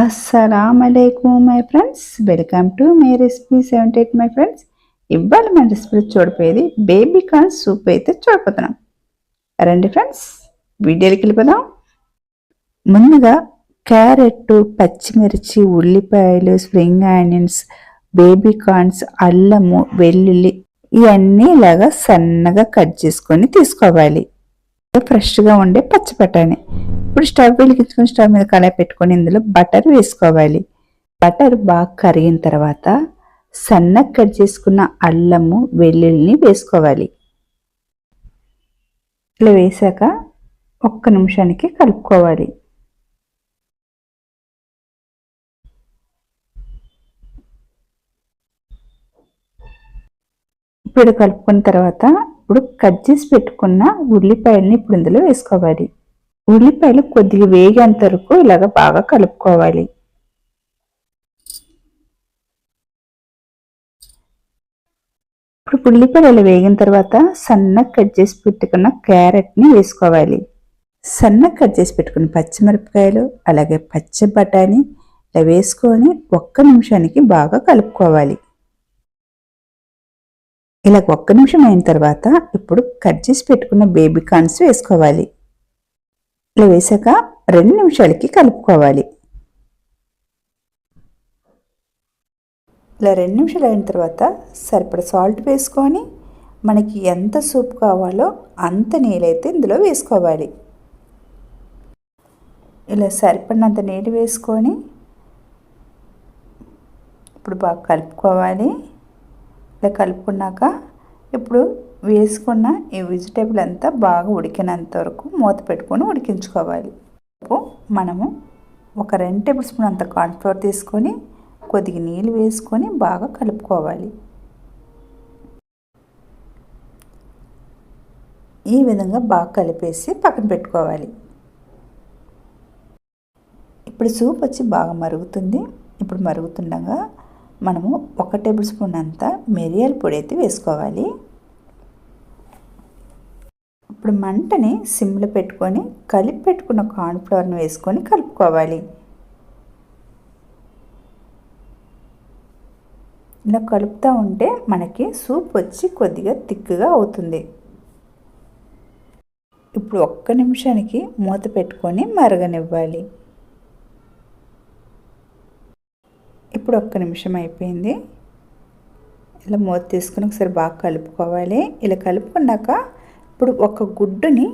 అస్సలం my friends welcome to my recipe seventy eight my friends ఇవాళ మన recipe చూడిపోయేది బేబీ కార్న్ సూప్ అయితే చూడిపోతున్నాం రండి ఫ్రెండ్స్ వీడియోకి వెళ్ళిపోదాం. ముందుగా క్యారెట్ పచ్చిమిర్చి ఉల్లిపాయలు స్ప్రింగ్ ఆనియన్స్ బేబీ కార్న్స్ అల్లము వెల్లుల్లి ఇవన్నీ ఇలాగా సన్నగా కట్ చేసుకొని తీసుకోవాలి. ఫ్రెష్గా ఉండే పచ్చి బఠానీ ఇప్పుడు స్టవ్ వెలిగించుకొని స్టవ్ మీద కళాయి పెట్టుకొని ఇందులో బటర్ వేసుకోవాలి. బటర్ బాగా కరిగిన తర్వాత సన్నగా కట్ చేసుకున్న అల్లము వెల్లుల్లిని వేసుకోవాలి. ఇట్లా వేసాక ఒక్క నిమిషానికి కలుపుకోవాలి. ఇప్పుడు కలుపుకున్న తర్వాత ఇప్పుడు కట్ చేసి పెట్టుకున్న ఉల్లిపాయలని ఇప్పుడు ఇందులో వేసుకోవాలి. ఉల్లిపాయలు కొద్దిగా వేగేంత వరకు ఇలాగ బాగా కలుపుకోవాలి. ఇప్పుడు ఉల్లిపాయలు వేగిన తర్వాత సన్నగా కట్ చేసి పెట్టుకున్న క్యారెట్ని వేసుకోవాలి. సన్నగా కట్ చేసి పెట్టుకున్న పచ్చిమిరపకాయలు అలాగే పచ్చి బఠానీ ఇలా వేసుకొని ఒక్క నిమిషానికి బాగా కలుపుకోవాలి. ఇలా ఒక్క నిమిషం అయిన తర్వాత ఇప్పుడు కట్ చేసి పెట్టుకున్న బేబీ కార్న్స్ వేసుకోవాలి. ఇలా వేసాక రెండు నిమిషాలకి కలుపుకోవాలి. ఇలా రెండు నిమిషాలు అయిన తర్వాత సరిపడ సాల్ట్ వేసుకొని మనకి ఎంత సూప్ కావాలో అంత నీళ్ళైతే ఇందులో వేసుకోవాలి. ఇలా సరిపడినంత నీళ్ళు వేసుకొని ఇప్పుడు బాగా కలుపుకోవాలి. ఇలా కలుపుకున్నాక ఇప్పుడు వేసుకున్న ఈ వెజిటేబుల్ అంతా బాగా ఉడికినంత వరకు మూత పెట్టుకొని ఉడికించుకోవాలి. మనము ఒక రెండు టేబుల్ స్పూన్ అంత కార్న్ఫ్లోర్ తీసుకొని కొద్దిగా నీళ్ళు వేసుకొని బాగా కలుపుకోవాలి. ఈ విధంగా బాగా కలిపేసి పక్కన పెట్టుకోవాలి. ఇప్పుడు సూప్ వచ్చి బాగా మరుగుతుంది. ఇప్పుడు మరుగుతుండగా మనము ఒక టేబుల్ స్పూన్ అంతా మిరియాల పొడి అయితే వేసుకోవాలి. ఇప్పుడు మంటని సిమ్లో పెట్టుకొని కలిపి పెట్టుకున్న కార్న్ఫ్లవర్ని వేసుకొని కలుపుకోవాలి. ఇలా కలుపుతూ ఉంటే మనకి సూప్ వచ్చి కొద్దిగా తిక్కుగా అవుతుంది. ఇప్పుడు ఒక్క నిమిషానికి మూత పెట్టుకొని మరగనివ్వాలి. ఇప్పుడు ఒక్క నిమిషం అయిపోయింది. ఇలా మూత తీసుకుని ఒకసారి బాగా కలుపుకోవాలి. ఇలా కలుపుకున్నాక ఇప్పుడు ఒక గుడ్డుని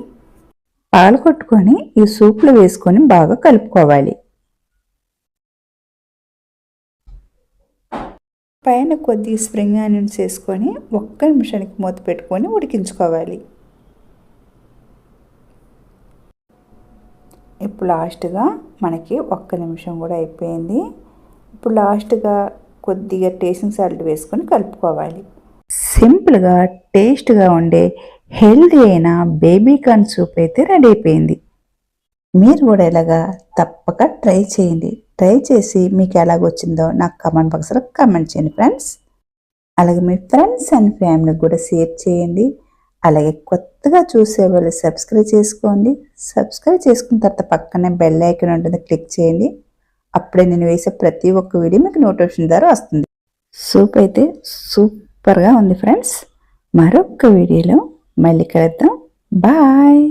పాలు కొట్టుకొని ఈ సూప్లో వేసుకొని బాగా కలుపుకోవాలి. పైన కొద్ది స్ప్రింగ్ ఆనియన్స్ వేసుకొని ఒక్క నిమిషానికి మూత పెట్టుకొని ఉడికించుకోవాలి. ఇప్పుడు లాస్ట్గా మనకి ఒక్క నిమిషం కూడా అయిపోయింది. ఇప్పుడు లాస్ట్గా కొద్దిగా టేస్టింగ్ సాల్ట్ వేసుకొని కలుపుకోవాలి. సింపుల్గా టేస్ట్గా ఉండే హెల్దీ అయిన బేబీ కార్న్ సూప్ అయితే రెడీ అయిపోయింది. మీరు కూడా ఇలాగా తప్పక ట్రై చేయండి. ట్రై చేసి మీకు ఎలాగొచ్చిందో నాకు కమెంట్ బాక్స్లో కమెంట్ చేయండి ఫ్రెండ్స్. అలాగే మీ ఫ్రెండ్స్ అండ్ ఫ్యామిలీకి కూడా షేర్ చేయండి. అలాగే కొత్తగా చూసే వాళ్ళు సబ్స్క్రైబ్ చేసుకోండి. సబ్స్క్రైబ్ చేసుకున్న తర్వాత పక్కనే బెల్ ఐకన్ ఉంటుంది క్లిక్ చేయండి. అప్పుడే నేను వేసే ప్రతి ఒక్క వీడియో మీకు నోటిఫికేషన్ ద్వారా వస్తుంది. సూప్ అయితే సూపర్గా ఉంది ఫ్రెండ్స్. మరొక వీడియోలో మళ్ళీ కలుద్దాం. బాయ్.